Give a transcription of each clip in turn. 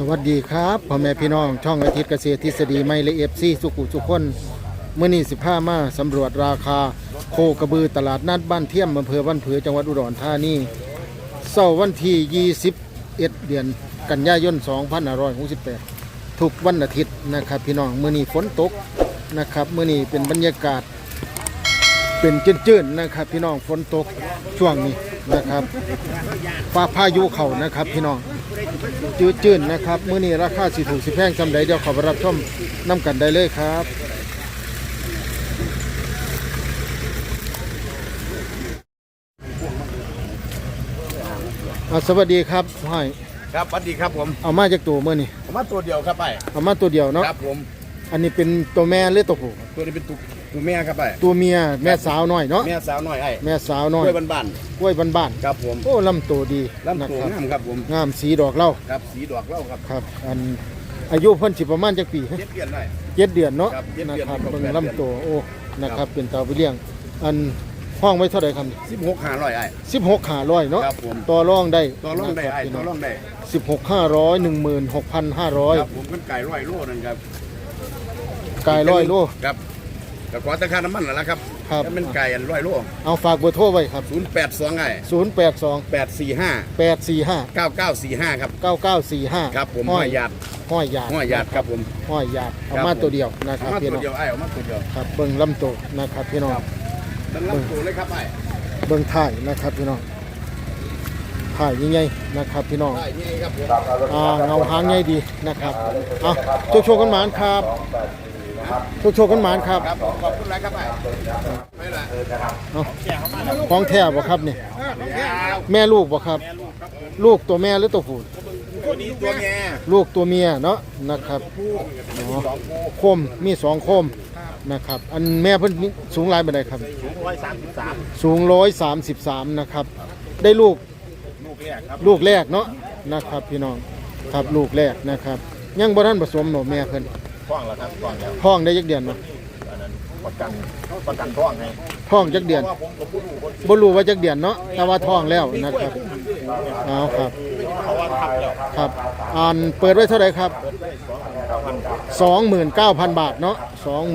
สวัสดีครับพ่อแม่พี่น้องช่องอาทิตย์เกษตรทฤษฎีไม่ละเอียดซีสุขุสุขคนเมื่อนี้สิบห้ามาสำรวจราคาโคกระบือตลาดนัดบ้านเทียมอำเภอบ้านผือจังหวัดอุดรธานีเสาร์วันที่21เดือนกันยายน2568ทุกวันอาทิตย์นะครับพี่น้องเมื่อนี้ฝนตกนะครับเมื่อนี้เป็นบรรยากาศ เป็นจืดๆนะครับพี่น้องฝนตกช่วงนี้ นะครับฟ้าพายุเข้านะครับพี่น้องจืดจืดนะครับมื้อนี้ราคาสิถูกสิแพงจำใดเดี๋ยวขอไปรับชมน้ำกันได้เลยครับอ่าสวัสดีครับห้อยครับสวัสดีครับผมเอามาจากตัวมื้อนี้ผมมาตัวเดียวครับไปเอามาตัวเดียวเนาะครับผมอันนี้เป็นตัวแม่หรือตัวผู้ตัวนี้เป็นตัว ตัวแม่ครับไปตัวเมียแม่สาวน้อยเนาะแม่สาวน้อยไอ้แม่สาวน้อยด้วยบ้านกล้วยบ้านๆครับผมๆโอ้ลำตัวดีลำตัวนะคงารับมครับผมงามสีดอกเหล่าครับสีดอกเหล่าครับครับ อันอายุเพิ่นสิประมาณจักปีเจ็ดเดือนได้เจ็ดเดือนเนาะครับเจ็ดนะเดือนครับครบเบิ่งแปดลำตัวโอ้นะครับเป็นเตาไปเลี้ยง อันห้องไว้เท่าไหร่ครับสิบหกห้าร้อยไอ้สิบหกขาร้อยเนาะครับผมต่อรองได้ตัวร่องได้ไอ้ตัวร่องได้สิบหกห้าร้อยหนึ่งหมื่นหกพันห้าร้อยครับผมเป็นไก่ร้อยโลนั่นครับกายร้อยโลครับ กับขอตะคาน้ำมันนั่นแหละครับครับ ถ้าเป็นไก่อันร้อยโลเอาฝากเบอร์โทรไว้ครับ ศูนย์แปดสองไอ้ศูนย์แปดสองแปดสี่ห้าแปดสี่ห้าเก้าเก้าสี่ห้าครับเก้าเก้าสี่ห้าครับผมห้ห้ออยยหยาดห้อยหยาดห้อยหยาดครับผม ห้อยหยาดเอาครับมาผม ตัวเดียวนะครับเอามาพี่ตัน้วองเดียวไอ้เอามาตัวเดียว ครับเบิ่งลำตัวนะครับพี่น้อง ครับนั่นลำตัวเลยครับไอ้เบิ่งถ่ายนะครับพี่น้องถ่ายใหญ่ๆนะครับพี่น้อง ได้นี่ครับผม อ่าเงาหางใหญ่ดีนะครับ เอาโชคโชคกันหมานครับ โชคโชคกันหมานครับครับผมขอบคุณหลายครับไอ้ไม่ละเอาของแท้บ่ครับนี่แม่ลูกบ่ครับ ลูกตัวแม่หรือตัวผู้ตัวนี้ตัวแม่ลูกตัวเมียเนาะนะครับอ๋อโคมมีสองโคมนะครับ อันแม่เพิ่นมีสูงหลายปานใดครับร้อยสามสิบสามสูง133นะครับ ได้ลูกลูกแรกครับลูกแรกเนาะนะครับพี่น้องครับลูกแรกนะครับ ยังบ่ทันผสมเนาะแม่เพิ่น ท้องแล้วครับท้องแล้วท้องได้จักเดือนบ่อันนั้นประกันประกันท้องให้ท้องจักเดือนเพราะว่าผมกับผู้ดูคนบ่รู้ว่าจักเดือนเนาะแต่ว่าท้องแล้วนะครับเอาครับเขาว่าทับแล้วครับอ่านเปิดไว้เท่าไหร่ครับ 29,000 บาทเนาะ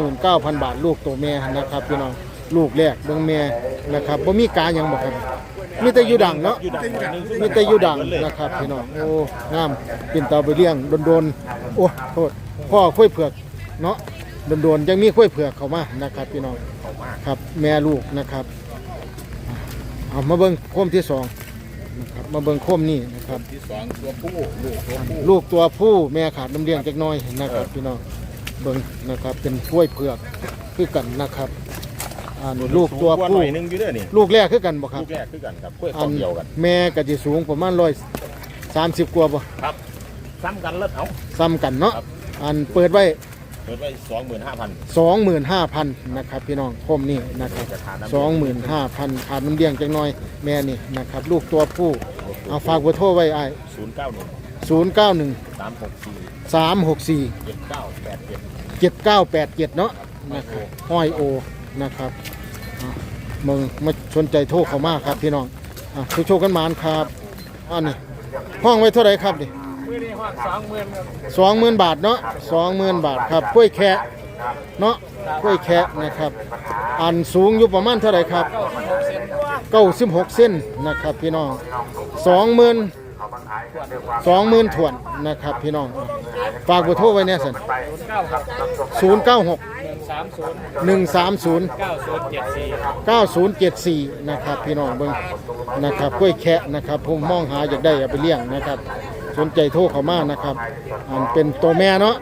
29,000 บาทลูกตัวแม่นะครับพี่น้องลูกแรกเบิ่งแม่นะครับบ่มีกาหยังบ่ครับมีแต่อยู่ดังเนาะมีแต่อยู่ดังนะครับพี่น้องโอ้งามเป็นตาไปเลี้ยงโดนๆโอ้โทษ พ่อค่อยเผือกเนาะโดนๆยังมีค่อยเผือกเข้ามานะครับพี่น้องครับ แม่ลูกนะครับเอามาเบิ่งโคมที่สองนะครับมาเบิ่งโคมนี่นะครับที่สองตัวผู้ลูกตัวผู้ลูกตัวผู้แม่ขาดน้ำเลี้ยงจักหน้อยนะครับพี่น้องเบิ่งนะครับเป็นกล้วยเผือกคือกันนะครับอ่าหนูลูกตัวหผู้น่อยหนึงอยู่เด้อนี่ลูกแรกคือกันบ่ครับลูกแรกคือกันครับกล้วยอัต้นเดียวกันแม่ก็สิสูงประมาณร้อยสามสิบกว่าบ่ครับซ้ำกันเลิศเอาซ้ำกันเนาะครับ อันเปิดไว้เปิดไว้สองหมื่นห้าพันสองหมื่นห้าพันนะครับพี่น้องคมนี่นะครับจะทานน้ำสองหมื่นห้าพันขาดน้ำเลี้ยงจักหน้อยแม่นี่นะครับลูกตัวผู้เอาฝากเบอร์โทรไว้ไอ้ศูนย์เก้าหนึ่งศูนย์เก้าหนึ่งสามหกสี่สามหกสี่เจ็ดเก้าแปดเจ็ดเจ็ดเก้าแปดเจ็ดเนาะนะครับห้อยโอนะครับอะมึงมาสนใจโทรเข้ามาครับพี่น้องอะโชคๆกันหมานครับอันนี้ห้องไว้เท่าไหร่ครับดิ สองหมื่นบาทเนาะสองหมื่นบาทครับกล้วยแคะเนาะกล้วยแคะนะครับ อันสูงอยู่ประมาณเท่าไหร่ครับเก้าสิบหกเส้นนะครับพี่น้องสองหมื่นสองหมื่นถวนนะครับพี่น้องฝากเบอร์โทรไว้เนี่ยสันศูนย์เก้าหกหนึ่งสามศูนย์เก้าศูนย์เจ็ดสี่นะครับพี่น้องเบิ้งนะครับกล้วยแคะนะครับผมมองหาอยากได้เอาไปเลี้ยงนะครับ สนใจโทรเข้ามานะครับอันเป็นตัวแม่เนาะ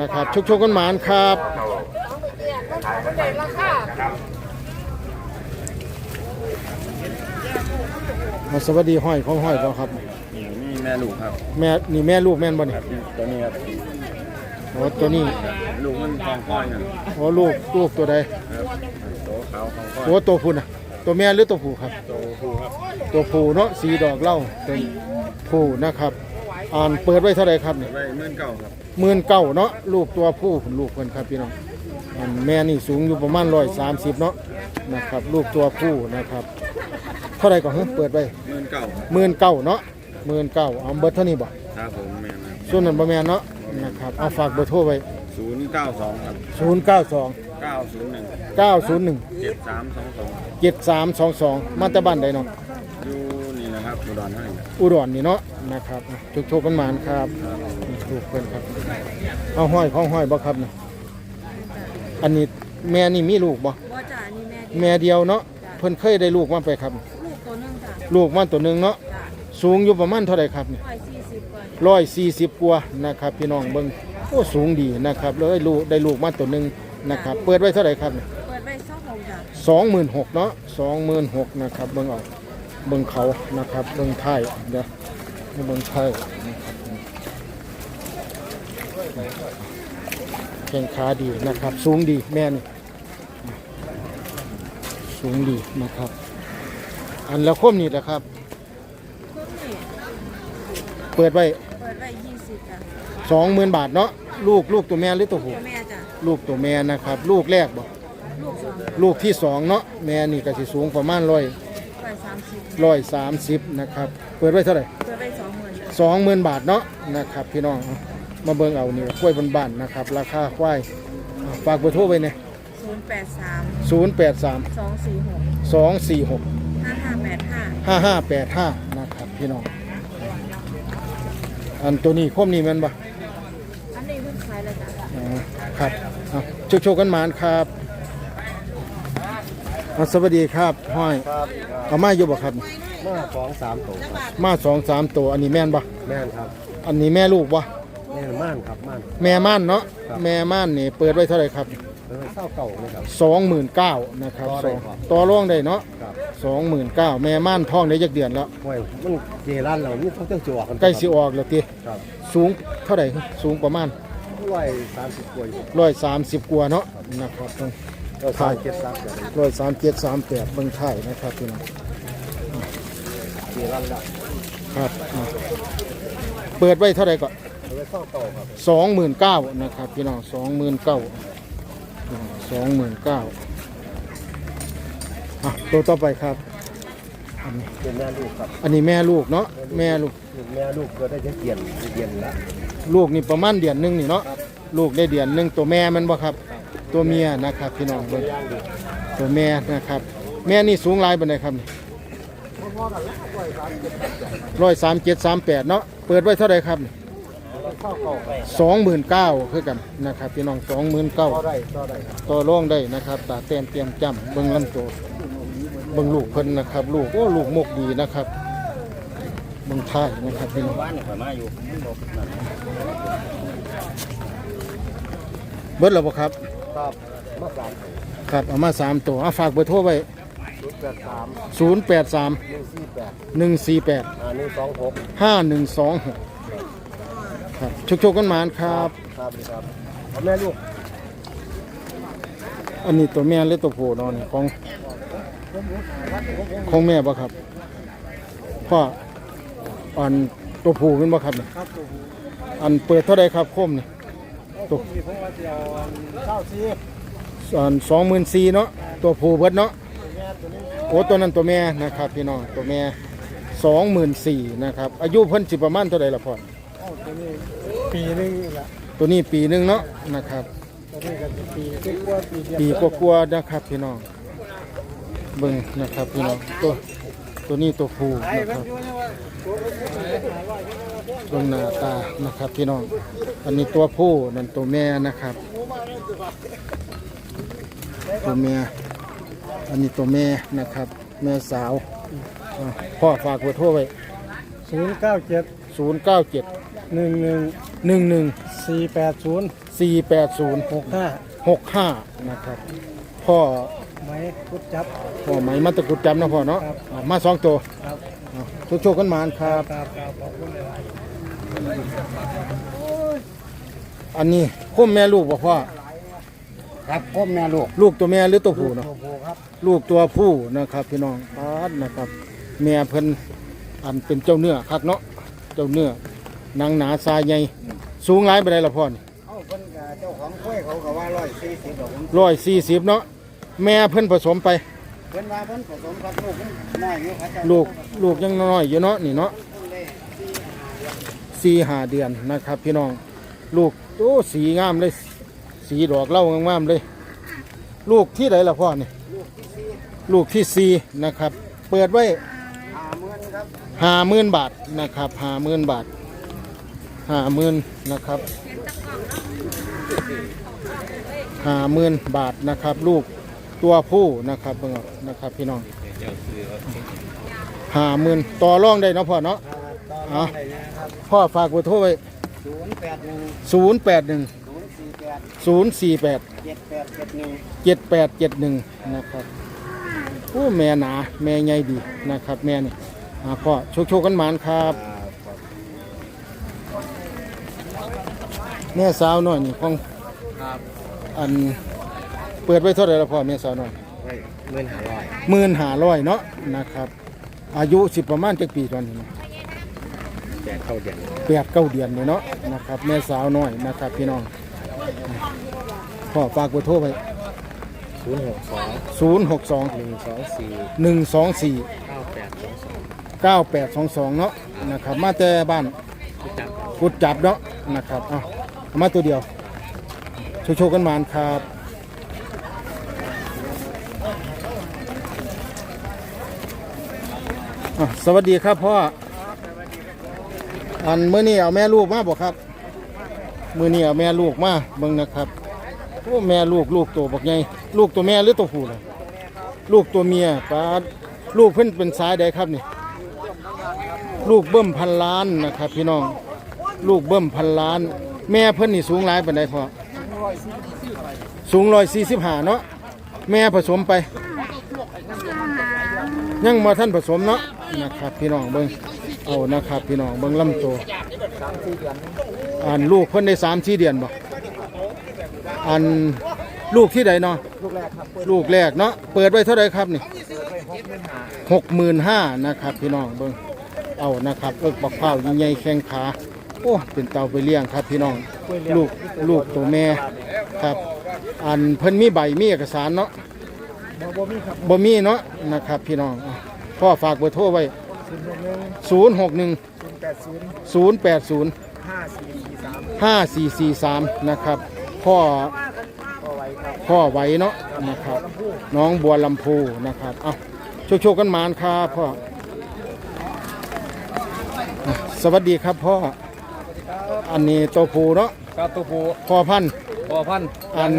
นะครับชุกชกกันหมานครับอ่าสวัสดีห้อยของห้อยเราครับนี่นี่แม่ลูกครับ แม่นี่แม่ลูกแม่นบ่นี่ตัวนี้ครับโอ้ตัวนี้ลูกมันทองก้อยนะโอ้ลูกลูกตัวใดครับตัวขาวทองก้อยตัวตัวผู้น่ะตัวแม่หรือตัวผู้ครับ ตัวผู้ครับ ตัวผู้เนาะสีดอกเหล้าเป็นผู้นะครับ อ่านเปิดไว้เท่าไหร่ครับเนี่ยไว้หมื่นเก้าครับหมื่นเก้าเนาะลูกตัวผู้ลูกเพิ่นครับพี่น้องอันแม่นี่สูงอยู่ประมาณร้อยสามสิบเนาะนะครับลูกตัวผู้นะครับ เท่าไหร่ก่อนเฮ้ยเปิดไว้หมื่นเก้าครับหมื่นเก้าเนาะหมื่นเก้าเอาเบิดเท่านี้บ่ครับผมแม่นะสส่วนนั้นบ่แม่นเนาะนะครับเอาฝากเบอร์โทรไว้ศูนย์เก้าสองครับ092เก้าศูนย์หนึ่ง901เจ็ดสามสองสอง7322มาแต่บ้านใดเนาะอยู่ นี่นะครับอุดรธานีอุดรนี่เนาะนะครับทุกโชคกันหมานครับถูกเพิ่นครับเอาห้อยของห้อยบ่ครับนี่อันนี้แม่นี่มีลูกบ่ว่าจ้านี่แม่ดีแม่เดียวเนาะเพิ่นเคยได้ลูกมาไปครับ ลูกตัวหนึงจ้ะลูกมาตัวหนึงเนาะจ้ะสูงอยู่ประมาณเท่าไหร่ครับนี่ร้อยสี่สิบกว่า140กว่านะครับ พี่น้องเบิ่งโอ้สูงดีนะครับแล้วได้ลูกได้ลูกมาตัวหนึงนะครับ เปิดไว้เท่าไหร่ครับนี่เปิดไว้สองหกจ้ะสองหมื่นหกเนาะสองหมื่นหกนะครับเบิ่งเอา เบิ่งเขานะครับเบิ่งไทยเดี๋ยวให้เบิ่งไทยแข้งขาดีนะครับ สูงดีแม่นี่สูงดีนะครับ อันแล้วคมนี่แหละครับพวกนี้เปิดไว้เปิดไว้ยี่สิบจ้ะสองหมื่นบาทเนาะลูกลูกตัวแม่หรือตัวผู้ตัวแม่จ้ะลูกตัวแม่นะครับ ลูกแรกบ่ลูกสองลูกที่สองเนาะแม่นี่ก็สิสูงประมาณร้อยร้อยสามสิบร้อยสามสิบนะครับ เปิดไว้เท่าไหร่เปิดไว้สองหมื่นจ้ะสองหมื่นบาทเนาะนะครับพี่น้องเอามาเบิ่งเอานี่กล้วยบ้านๆนะครับ ราคาควายเอาฝากเบอร์โทรไว้เนี่ยศูนย์แปดสามศูนย์แปดสามสองสี่หกสองสี่หก ห้าห้าแปดห้าห้าห้าแปดห้านะครับพี่น้อง อันตัวนี้คมนี่แมันบ่อันนี้เพิ่งขายแล้วจ้ะ อ๋อครับเอาโชคๆกันหมานครับเอาสวัสดีครับห้อยครับเอามาอยู่บ่ครับ มาสองสามตัวมาสองสามตัวอันนี้แม่นบ่แม่นครับอันนี้แม่ลูกบ่แม่นม่านครับม่าน แม่ม่านเนาะครับ แม่ม่านนี่เปิดไว้เท่าไหร่ครับเออเศร้าเก่าเลยครับสองหมื่นเก้านะครับต่อสได้องครับ ต่อรองได้เนาะครับสองหมื่นเก้าแม่ม่านท้องได้ยักเดือนแล้วโอ้ยมันเจรันเรานี่เขาเจ้าจั่วกันใกล้สิออกแล้วตีครับสูงเท่าไหร่สูงประมาณ ร้อยสามสิบกว่าอยู่ร้อยสามสิบกว่าเนาะนะครับ เออสามเจ็ดสามเจ็ดร้อยสามเจ็ดสามแปดเบิ่งไทยนะครับพี่น้องเจรันละครับอะเปิดไว้เท่าไหร่ก่อนเอาไว้เศร้าเก่าครับสองหมื่นเก้านะครับพี่น้องสองหมื่นเก้าสองหมื่นเก้าอะตัวต่อไปครับอันนี้เป็นแม่ลูกครับ อันนี้แม่ลูกเนาะแม่ลูกลูกแม่ลูกเกิดได้จะเปลี่ยนเปลี่ยนละลูกนี่ประมาณเดือนหนึงนี่เนาะลูกได้เดือนหนึงตัวแม่มันบ่ครับ ตัวเมียนะครับพี่น้องเบิ่งตัวแม่นะครับ แม่นี่สูงหลายปานใดครับร้อยสามเจ็ดสามแปดเนาะเปิดไว้เท่าไหร่ครับสองหมื่นเก้าคือกันนะครับพี่น้องสองหมื่นเก้าต่อได้ต่อได้ต่องได้นะครับตาแต้มเตรียมจำเบิ่งลำตัวเบิ่งลูกเพิ่นนะครับ ลูกโอ้ลูกมกดีนะครับเบิ่งท้ายนะครับพี่น้องเนี่ยข่อยมาอยู่เบิดแล้วบ่ครับ ครับมาสามครับเอามาสามตัวเอาฝากเบอร์โทรไว้ศูนย์แปดสาม083หนึ่งสี่แปด148อ่าหนึ่งสองหก5126ครับชุกชกกันหมานครับ ครับครับเอาแม่ลูกอันนี้ตัวแม่หรือตัวผู้เนอนของของแม่บ่ครับพ่ออันตัวผู้เป็นบ่ครับนี่ครับตัวอันเปิดเท่าใดครับคมนี่ตัวนี้ผ มว่าจะเอาเก้าสี่อันสองหมื่นสี่เนาะตัวผู้เบิดเนาะแม่ตัวนี้โอ้ตัวนั้นตัวแม่นะครับพี่น้องตัวแม่สองหมื่นสี่นะครับอายุเพิ่นสิประมาณเท่าใดล่ะพ่อเอ้าตัวนี้ปีหนึงนี่แหละตัวนี้ปีหนึงเนาะนะครับตัวนี้ก็จะปีกว่าปีเดียวปีกว่าๆนะครับพี่น้องเบิ่งนะครับพี่น้องตัว ตัวนี้ตัวผู้ไอ้นะมัคนรับอยู่เนี่ยว่าตัวนี้หาร้อยเบิ่งหน้าตานะครับพี่น้อง อันนี้ตัวผู้นั่นตัวแม่นะครับ ตัวแม่ อันนี้ตัวแม่นะครับ แม่สาวอะพ่อฝากเบอร์โทรไว้ศูนย์เก้าเจ็ดศูนย์เก้าเจ็ดหนึ่งหนึ่งหนึ่งหนึ่งสี่แปดศูนย์สี่แปดศูนย์หกห้าหกห้านะครับ พ่อไม้พุดจับ พ่อไหมมาตะกรุดจำนะพ่อเนาะครับ อะมาสองตัวครับทุกโชคกันหมานครับ ครับครับขอบคุณเลยอันนี้คุ้มแม่ลูกบ่พ่อครับพ่อแม่ลูกลูกตัวแม่หรือตัวผู้เนาะโอ้โหครับลูกตัวผู้นะครับพี่น้องปาดนะครับ แม่เพิ่นอันเป็นเจ้าเนื้อคักเนาะเจ้าเนื้อหนังหนาทรายใหญ่สูงหลายไปได้ละพ่อนี่เอ้าเพิ่นก็เจ้าของกล้วยเขาก็ว่าร้อยสี่สิบดอกร้อยสี่สิบเนาะ แม่เพิ่นผสมไป เพิ่นว่าเพิ่นผสมกับลูกมันน้อยอยู่ครับลูกลูกยังน้อยอยู่เนาะนี่เนาะสี่หาเดือนนะครับ พี่น้อง ลูกโอ้สีงามเลย สีดอกเหล่างามๆเลย ลูกที่ไหนล่ะพ่อนี่ลูกที่สี่นะครับ เปิดไว้หาเมือนครับห้าหมื่นบาทนะครับห้าหมื่นบาทห้าหมื่นนะครับห้าหมื่นบาทนะครับ ลูก ตัวผู้นะครับเบิ่งเอานะครับพี่น้องห้าหมื่นต่อรองได้เนาะพ่อเนาะต่อเอารองได้นะครับพ่อฝากเบอร์โทรไว้ศูนย์แปดหนึ่งศูนย์แปดหนึ่งศูนย์สี่แปดศูนย์สี่แปดเจ็ดแปดเจ็ดหนึ่งเจ็ดแปดเจ็ดหนึ่งนะครับโอ้แม่หนาแม่ใหญ่ดีนะครับ แม่นี่อ่าพ่อโชคโชคกันหมานครับ แม่สาวน้อยนี่ของครับอัน เปิดไว้เท่าไหร่ละพ่อแม่สาวน้อยไว้เงินหาร้อยหมื่นหาร้อยเนาะนะครับ อายุสิประมาณจักปีตอนนี้เนาะแจกเข้าเดือนแปดเก้าเดือนเลยเนาะนะครับแม่สาวน้อยนะครับ พี่น้องพ่อฝากเบอร์โทรไว้ศูนย์หกสองศูนย์หกสองหนึ่งสองสี่หนึ่งสองสี่เก้าแปดสองสอง9822เนาะนะครับ มาแต่บ้านจับกุดจับเนาะนะครับเอาเอามาตัวเดียวโชว์โชว์กันมานครับ อะสวัสดีครับพ่ออันมื้อนี้เอาแม่ลูกมาบ่ครับมื้อนี้เอาแม่ลูกมาเบิ่งนะครับโอ้แม่ลูกลูกตัวบักใหญ่ลูกตัวแม่หรือตัวผู้ล่ะลูกตัวเมียปาดลูกเพิ่นเป็นสายใดครับนี่ ลูกเบิ่มพันล้านนะครับ พี่น้อง ลูกเบิ่มพันล้าน แม่เพิ่นนี่สูงหลายปานใดพอสูงร้อยสี่สิบห้าเนาะแม่ผสมไป ยังมาท่านผสมเนาะ นะครับ พี่น้องเบิ่งเอานะครับ พี่น้องเบิ่งลำโตวอันลูกเพิ่นได้สามสี่เดือนบ่อันลูกที่ใดเนาะลูกแรกครับลูกแรกเนาะเปิดไว้เท่าไรครับนี่หกหมื่นห้านะครับ พี่น้องเบิ่งเอานะครับเอิกบักเผาวใหญ่แข้งขาโอ้เป็นเตาไปเลี้ยงครับ พี่น้องลูกลูกตัวแม่ครับ อันเพิ่นมีใบมีเอกสารเนาะบ่มีครับบ่มีเนาะนะครับ พี่น้องอ พ่อฝากเบอร์โทรไว้ ศูนย์หกหนึ่ง061 ศูนย์แปดศูนย์080 ห้าสี่สี่สาม5443 นะครับ พ่อพอไว้ครับพ่อไหวเนาะนะครับน้องบัวลำพูนะครับเอาโชคโชคกันมานครับพ่ออะสวัสดีครับพ่อ อันนี้ตัวผูเนาะครับตัวผู้พ่อพันธุ์พอพันอัน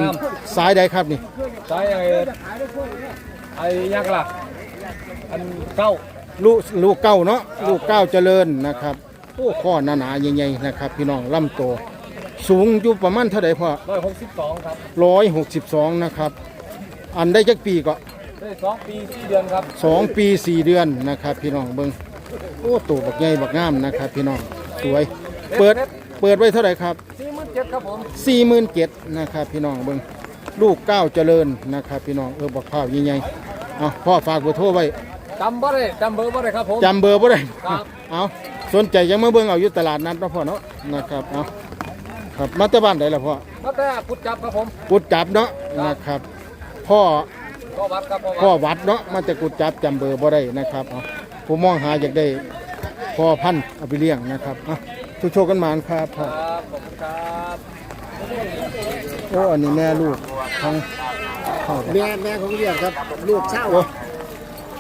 สายใดครับนี่ใช้ไอ้ไอ้ยักษ์ล่ะ อันเก้าลูกลูกเก้าเนาะลูกเก้าเจริญนะครับโอ้ข้อหนาๆใหญ่ๆนะครับ พี่น้องลำโตวสูงอยู่ประมาณเท่าไหร่พ่อร้อยหกสิบสองครับร้อยหกสิบสองนะครับ อันได้จักปีก็ได้สองปีสี่เดือนครับสองปีสี่เดือนนะครับ พี่น้องเบิ้งโอ้ตัวบักใหญ่บักงามนะครับ พี่น้องสวย เปิดเปิดไว้เท่าไหร่ครับสี่หมื่นเจ็ดครับผมสี่หมื่นเจ็ดนะครับ พี่น้องเบิ้งลูกเก้าวเจริญนะครับ พี่น้องเออบักข้าวใหญ่ๆเอาพ่อฝากเบอร์โทรไว้ จำบ่ได้จำเบอร์บ่ได้ครับผม จำเบอร์บ่ได้ครับ เอาสนใจยังมาเบิ้งเอาอยู่ตลาดนัดเนาะพ่อเนาะนะครับเอาครับมาแต่บ้านใดล่ะพ่อมาแต่พุทธจับครับผมกุดจับเนาะนะครับ พ่อก็วัดครับพ่อวัดเนาะมาแต่กุดจับจำเบอร์บ่ได้นะครับเอาผมมองหาอยากได้พ่อพันธุ์เอาไปเลี้ยงนะครับเอาทุกโชคกันหมานครับพ่อ ครับขอบคุณครับโอ้ อันนี้แม่ลูกทั้งเข้าไปแม่แม่ของเรียกครับ ลูกเช่า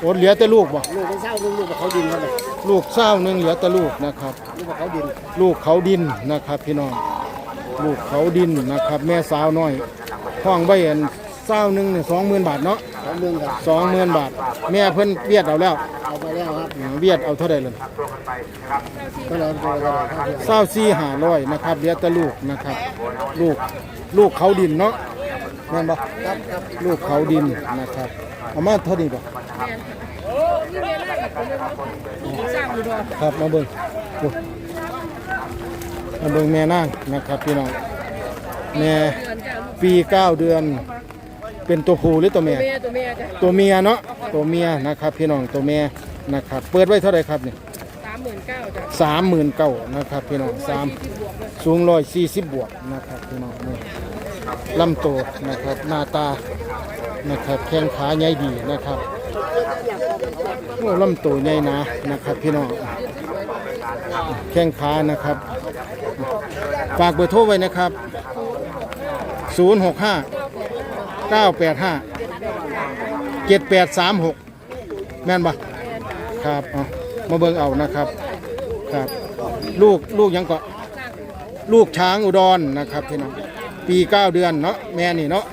โอ้โอ้เหลือแต่ลูกบ่ลูกไม่เช่าลูกลูกเขาดินครับเลยลูกเศร้าหนึงเหลือแต่ลูกนะครับ ลูกเขาดินลูกเขาดินนะครับ พี่น้อง ลูกเขาดินนะครับ แม่สาวน้อยห้องใบอันเศร้าหนึงเนี่ยสองหมื่นบาทเนาะเขาเมืองครับสองหมื่นบาท แม่เพิ่นเวียดเอาแล้วเอาไปแล้วครับอืมเวียดเอาเท่าไหร่เลยก็เลยไปเลยครับ เศร้าสี่หาร้อยนะครับเหลือแต่ลูกนะครับ ลูกลูกเขาดินเนาะแม่นบ่ครับครับลูกเขาดินนะครับเอามาเท่านี้บ่ ครับมาเบิ่งโอ้มาเบิ่งแม่นางนะครับพี่น้องแม่ปีเก้าเดือน เป็นตัวผู้หรือตัวแม่เมียตัวเมียจ้ะตัวเมียเนาะตัวเมียนะครับ พี่น้องตัวเมียนะครับ เปิดไว้เท่าไหร่ครับนี่สามหมื่นเก้าจ้ะสามหมื่นเก้านะครับพี่น้องสามที่บวกเลยสูงร้อยสี่สิบบวกนะครับพี่น้องนี่ลำโตวนะครับหน้าตานะครับแข้งขาใหญ่ดีนะครับ โอ้ลำโตวใหญ่นานะครับพี่น้องแข้งขานะครับ ฝากเบอร์โทรไว้นะครับ 065 985 7836 แม่นปะครับมาเบิ่งเอานะครับครับ ลูกลูกยังก็ลูกช้างอุดรนะครับพี่น้องปี 9 เดือนเนาะแม่นี่เนาะ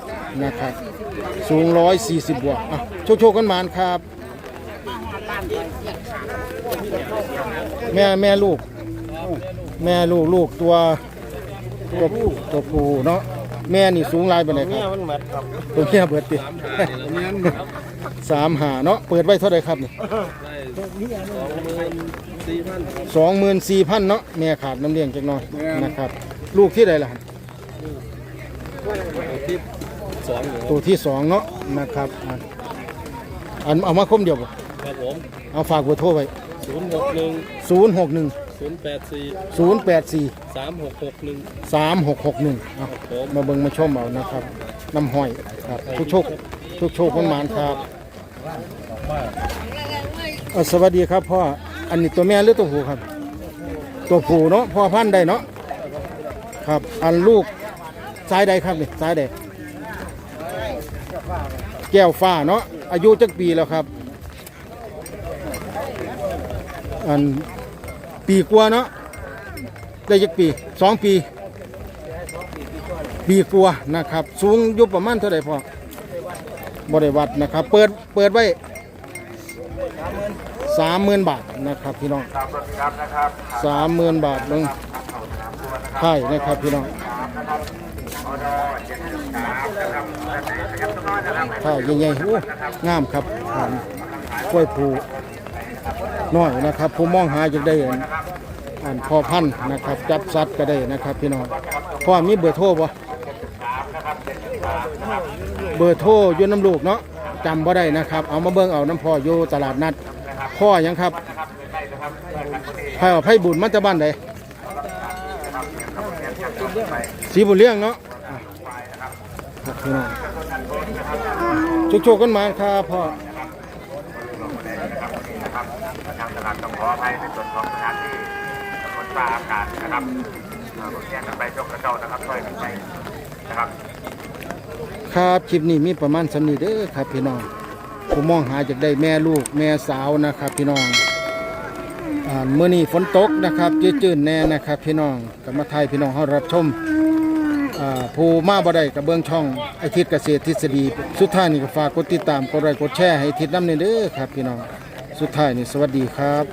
นะครับสูง 140 บวกอะ โชคโชคกันมานครับ แม่แม่ลูก แม่ลูกลูกตัวตัวผู้ตัวผู้เนาะแม่นี่สูงหลายปานใดครับมันหมดครับตัวเมียเบิดติสามหาเนาะเปิดไว้เท่าไหร่ครับนี่สองหมื่นสี่พันเนาะแม่ขาดน้ำเลี้ยงจักหน่อยนะครับ ลูกที่ใดล่ะครับสองอยู่ตัวที่สองเนาะนะครับ อะอันเอามาคมเดียวบ่ครับผมเอาฝากเบอร์โทรไว้ศูนย์หกหนึ่งศูนย์หกหนึ่งศูนย์แปดสี่ศูนย์แปดสี่สามหกหกหนึ่งสามหกหกหนึ่งเอาผมมาเบิ่งมาชมเอานะครับน้ำห้อยครับทุกโชคทุกโชคคนหมานครับเอ่อสวัสดีครับพ่ออันนี้ตัวแม่หรือตัวผู้ครับ ตัวผู้เนาะพ่อพันธุ์ใดเนาะครับ อันลูกซ้ายใดครับนี่ซ้ายใด แก้วฟ้าเนาะอายุจักปีแล้วครับ อันปีกว่าเนาะได้จักปีสองปี ปีกว่านะครับ สูงอยู่ประมาณเท่าไหร่พอบริวัดนะครับ เปิดเปิดไว้สามหมื่นบาทนะครับพี่น้องสามหมื่นบาทเบิ้งไข่นะครับพี่น้อง ไข่ใหญ่ๆโอ้งามครับอ่านกล้วยผูน้อยนะครับผมมองหาจะได้อันอ่านพอพันธ์นะครับ จับสัตว์ก็ได้นะครับ พี่น้องพ่อมีเบอร์โทรบ่เบอร์โทรยู่น้ำลูกเนาะจำบ่ได้นะครับ เอามาเบิ่งเอาน้ำพ่ออยู่ตลาดนัด พ่อยังครับไผ่ไผ่บุญมันจะบ้านใดสีบุญเลี้ยงเนาะ พี่น้องโชคๆกันมาครับพ่อทางตลาดต้องขออภัยในส่วนของสถานที่ตำบลป่าอากาศนะครับเราแยกกันไปยกกระเจ้านะครับช่วยกันไปนะครับ ครับคลิปนี้มีประมาณสำนีเด้อครับ พี่น้อง ผมมองหาจากได้แม่ลูกแม่สาวนะครับ พี่น้องอ่าเมื่อนี้ฝนตกนะครับ จืดๆแน่นะครับ พี่น้องกับมาไทยพี่น้องเขารับชม อ่าผู้มาบ่ได้กับเบื้องช่องไอทิศเกษตรทฤษฎี สุดท้ายนี่ก็ฝากกดติดตามกดไลค์กดแชร์ให้ทิศน้ำเนเด้อครับพี่น้อง สุดท้ายนี่สวัสดีครับ